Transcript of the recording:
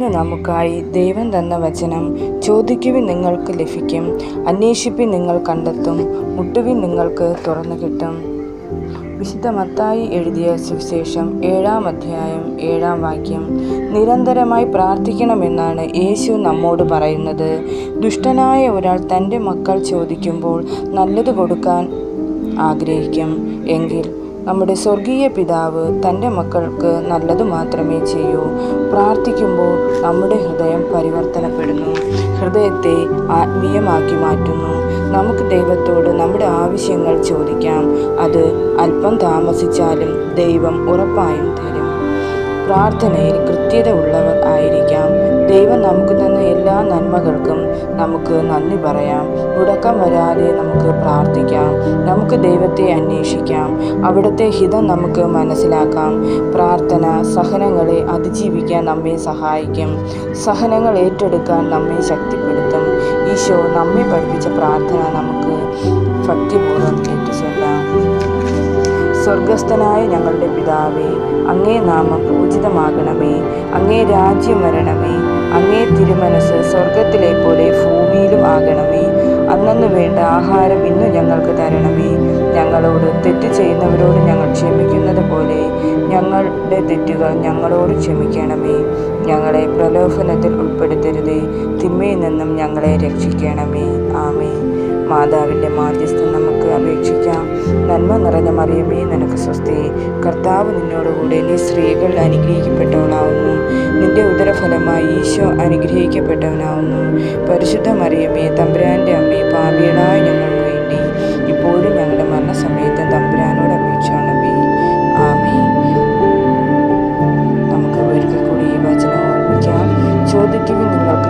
ഇന്ന് നമുക്കായി ദൈവം തന്ന വചനം ചോദിക്കുവി നിങ്ങൾക്ക് ലഭിക്കും അന്വേഷിപ്പിൻ നിങ്ങൾ കണ്ടെത്തും മുട്ടുവിൻ നിങ്ങൾക്ക് തുറന്നു കിട്ടും. വിശുദ്ധ മത്തായി എഴുതിയ സുവിശേഷം ഏഴാം അധ്യായം ഏഴാം വാക്യം നിരന്തരമായി പ്രാർത്ഥിക്കണമെന്നാണ് യേശു നമ്മോട് പറയുന്നത്. ദുഷ്ടനായ ഒരാൾ തന്റെ മക്കൾ ചോദിക്കുമ്പോൾ നല്ലത് കൊടുക്കാൻ ആഗ്രഹിക്കും. എങ്കിൽ നമ്മുടെ സ്വർഗീയ പിതാവ് തന്റെ മക്കൾക്ക് നല്ലത് മാത്രമേ ചെയ്യൂ. പ്രാർത്ഥിക്കുമ്പോൾ നമ്മുടെ ഹൃദയം പരിവർത്തനപ്പെടുന്നു. ഹൃദയത്തെ ആത്മീയമാക്കി മാറ്റുന്നു. നമുക്ക് ദൈവത്തോട് നമ്മുടെ ആവശ്യങ്ങൾ ചോദിക്കാം. അത് അല്പം താമസിച്ചാലും ദൈവം ഉറപ്പായും തരും. പ്രാർത്ഥനയിൽ കൃത്യത ഉള്ളവർ ആയിരിക്കാം. ദൈവം നമുക്ക് തന്ന എല്ലാ നന്മകൾക്കും നമുക്ക് നന്ദി പറയാം. മുടക്കം വരാതെ നമുക്ക് പ്രാർത്ഥിക്കാം. നമുക്ക് ദൈവത്തെ അന്വേഷിക്കാം. അവിടുത്തെ ഹിതം നമുക്ക് മനസ്സിലാക്കാം. പ്രാർത്ഥന സഹനങ്ങളെ അതിജീവിക്കാൻ നമ്മെ സഹായിക്കും. സഹനങ്ങൾ ഏറ്റെടുക്കാൻ നമ്മെ ശക്തിപ്പെടുത്തും. ഈശോ നമ്മെ പഠിപ്പിച്ച പ്രാർത്ഥന നമുക്ക് ഭക്തിപൂർവം ഏറ്റുചൊല്ലാം. സ്വർഗസ്ഥനായ ഞങ്ങളുടെ പിതാവേ അങ്ങേ നാമം പൂജിതമാകണമേ. അങ്ങേ രാജ്യം വരണമേ. അങ്ങേ തിരുമനസ് സ്വർഗത്തിലെ പോലെ ഭൂമിയിലും ആകണമേ. ആഹാരം ഇന്നു ഞങ്ങൾക്ക് തരണമേ. ഞങ്ങളോട് തെറ്റ് ചെയ്യുന്നവരോട് ഞങ്ങൾ ക്ഷമിക്കുന്നത് പോലെ ഞങ്ങളുടെ തെറ്റുകൾ ഞങ്ങളോട് ക്ഷമിക്കണമേ. ഞങ്ങളെ പ്രലോഭനത്തിൽ ഉൾപ്പെടുത്തരുത്. തിന്മയിൽ നിന്നും ഞങ്ങളെ രക്ഷിക്കണമേ. ആമേ മാതാവിന്റെ മാധ്യസ്ഥം നമുക്ക് അപേക്ഷിക്കാം. നന്മ നിറഞ്ഞ മറിയമേ നിനക്ക് സ്വസ്തി. കർത്താവ് നിന്നോടുകൂടെ നീ സ്ത്രീകൾ അനുഗ്രഹിക്കപ്പെട്ടവളാവുന്നു. നിന്റെ ഉദരഫലമായി ഈശോ അനുഗ്രഹിക്കപ്പെട്ടവനാവുന്നു. പരിശുദ്ധ മറിയമേ തമ്പുരാന്റെ അമ്മേ പാപികളായ ഞങ്ങൾക്ക് വേണ്ടി ഇപ്പോഴും ഞങ്ങളുടെ മരണസമയത്ത് തമ്പുരാനോട് അപേക്ഷിക്കണമേ. ആമേ നമുക്ക് ഒരിക്കൽ കൂടി ഈ വചനം ഓർമ്മിക്കാം. ചോദിക്കുവിൻ നിങ്ങൾക്ക്